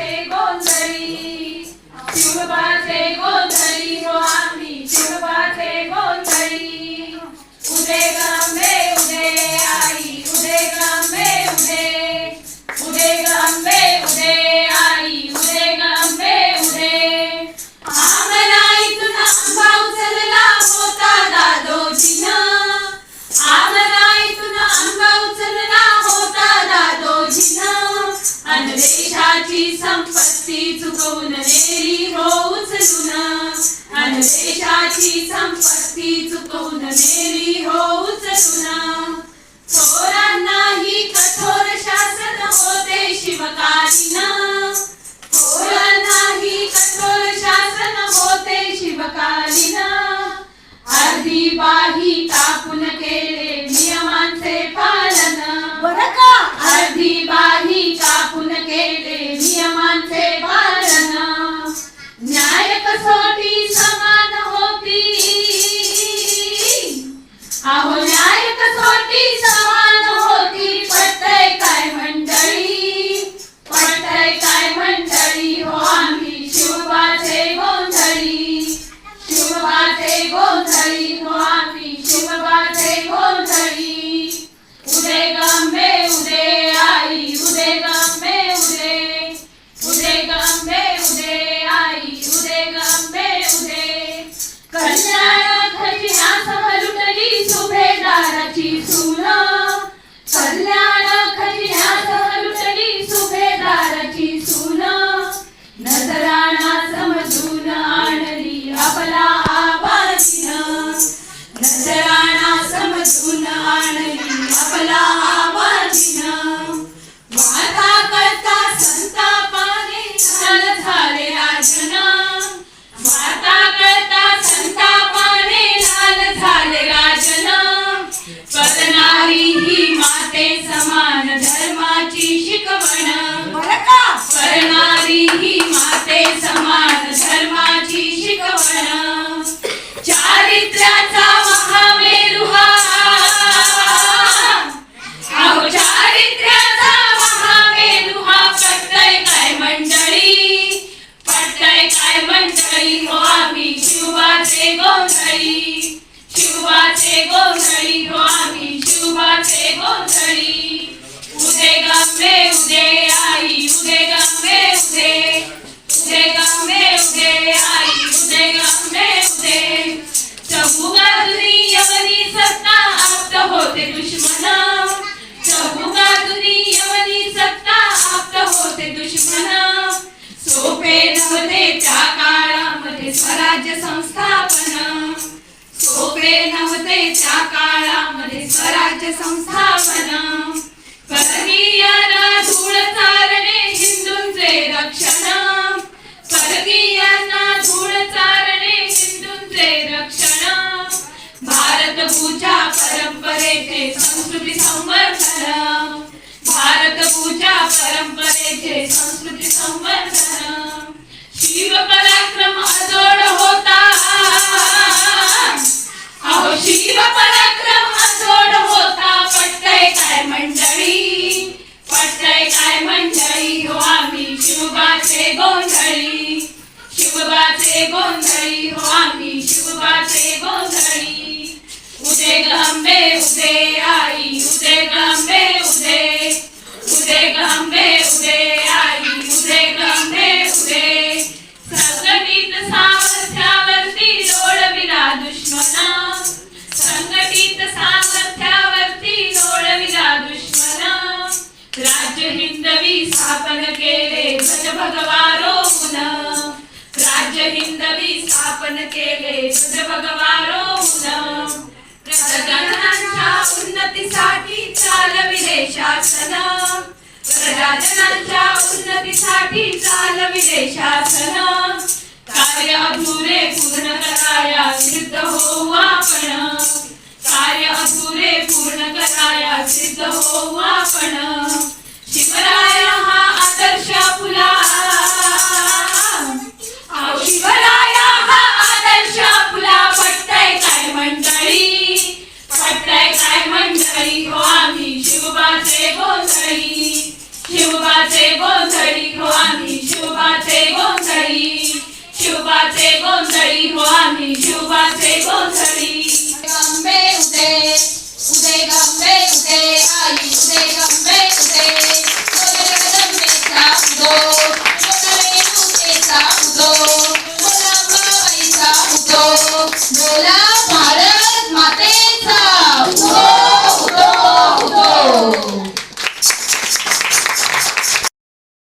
शिवबाचे गोंधळी. शिवबाचे गोंधळी देशाची संपत्ती चुकवून नेली हो उचलून. अन देशाची संपत्ती चुकवून नेली हो उचलून. थोरांनाही कठोर शासन होते शिवकालीन. थोरांनाही कठोर शासन होते शिवकालीन. अर्धी बाही टाकून केले नियमांचे पालन. बरं का? अर्धी बाही कापून केले अहो समजून आणली आपला आबाजीनं वाता करता संतापाने लाल झाले राजन. वाता करता संतापाने लाल झाले राजन. करणारी ही माते समान धर्माची शिकवण. करणारी ही माते समान धर्माची शिकवण. चारित्र्याचा गोंधळी. शिवबाचे गोंधळी हो आम्ही गोंधळी. उदे उदे आई उदे उदे. उदे उदे आई उदे उदे. यवनी सत्ता आप्त होते दुश्मन. चबुगातुनी यवनी सत्ता आप्त होते दुश्मन. सोपे नव्हते त्या काळामध्ये स्वराज्य संस्था स्वराज्य संस्थापन. परकीयांना धूळ चारणे हिंदूंचे रक्षण. परकीयांना धूळ चारणे हिंदूंचे रक्षण. भारत पूजा परंपरेचे संस्कृती संवर्धन. भारत पूजा परंपरेचे संस्कृती संवर्धन. शिव पराक्रम अजोड होता. अहो शिव पराक्रम पटतय काय मंडळी? पटतय काय मंडळी? हो आम्ही शिवबाचे गोंधळी. शिवबाचे गोंधळी हो आम्ही शिवबाचे गोंधळी. उदे गंबे उदे आई उदे गंबे हिंदवी स्थापन केले भज भगवा रोवून राज्य हिंदवी स्थापन केले भज भगवा रोवून प्रजाजनांच्या उन्नतीसाठी चालविले शासन प्रजाजनांच्या उन्नतीसाठी चालविले शासन कार्य अधुरे पूर्ण कराया सिद्ध हो आपण. कार्य अधुरे पूर्ण कराया सिद्ध हो आपण. गोंधळी हो आम्ही शुभाचे गोंधळी. शुभाचे गोंधळी हो आम्ही शुभाचे गोंधळी. गंबे उदे उदे गंबे उदे आई उदे गंबे उदे. बोले गंबे साउदो बोला बाबाई साउदो बोला